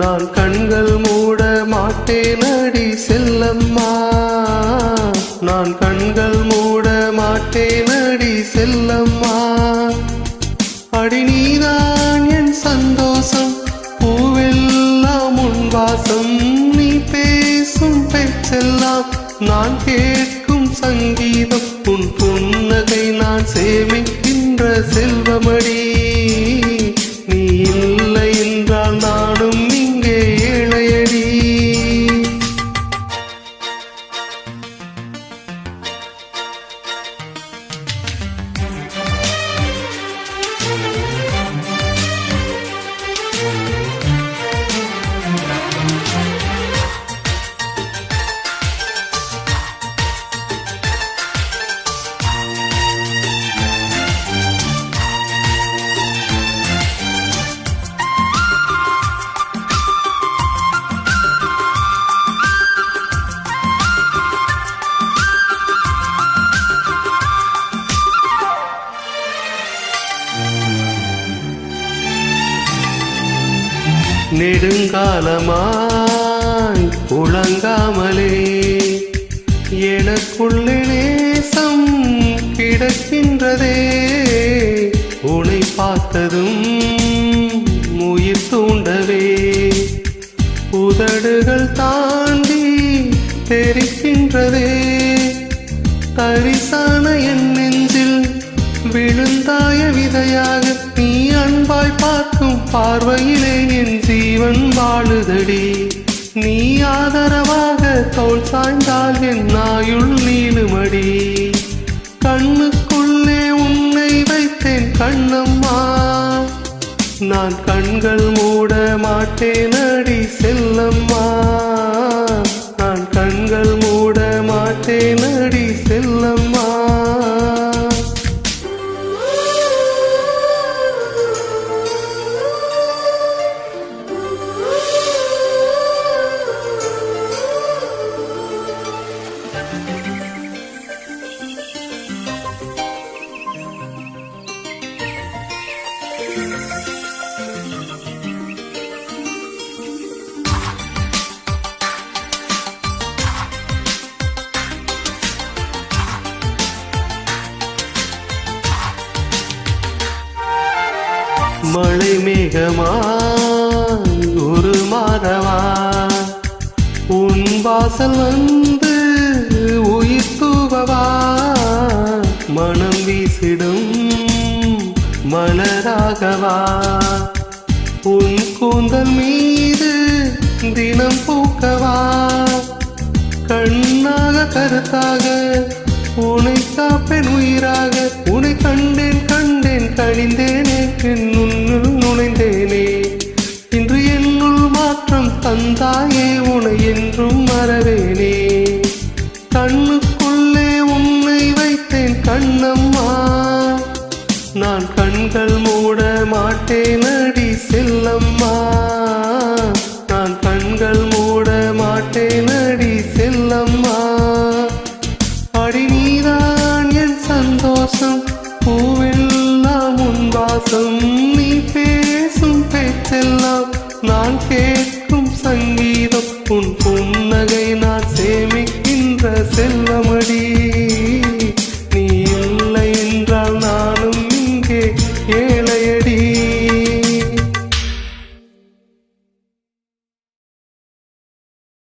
நான் கண்கள் மூட மாட்டேன் அடி செல்லம்மா. நான் கண்கள் மூட மாட்டேன் அடி செல்லம்மா. அடி நீதான் என் சந்தோஷம் பூவெல்லாம் உன் வாசம். நீ பேசும் பேச்செல்லாம் நான் கேட்கும் சங்கீதம் உன் புன்னகை நான் சேமி நெடுங்காலமாய் உழங்காமலே எனக்குள்ளே நேசம் கிடக்கின்றதே. உனை பார்த்ததும் உயிர் தூண்டவே. உதடுகள் தாண்டி தெரிக்கின்றதே. தரிசான என் நெஞ்சில் விழுந்தாய விதையாக நீ அன்பாய் பார்க்கும் பார்வையிலே என் ஜீவன் வாழுதடி. நீ ஆதரவாக தோல் சாய்ந்தால் என் நாயுள் நீளுமடி. கண்ணுக்குள்ளே உன்னை வைத்தேன் கண்ணம்மா. நான் கண்கள் மூட மாட்டேன் அடி செல்லம்மா. மழை மேகமா ஒரு மாதவா. உன் வாசல் வந்து உயிர் தூவவா. மனம் வீசிடும் மலராகவா. உன் கூந்தல் மீது தினம் பூக்கவா. கண்ணாக கருத்தாக உனை காப்பேன் உயிராக. உனை கண்டேன் கண்டேன் கணிந்தேனே தாயே உனை என்றும் மறவேனே. கண்ணுக்குள்ளே உன்னை வைத்தேன் கண்ணம்மா. நான் கண்கள் மூட மாட்டேன் அடி செல்லம்மா. நான் கண்கள் மூட மாட்டேன் அடி செல்லம்மா. அடி நீதான் என் சந்தோஷம் பூவெல்லாம் உன் வாசம். நீ பேசும் பேச்செல்லாம் நான் கேட்கும் we've got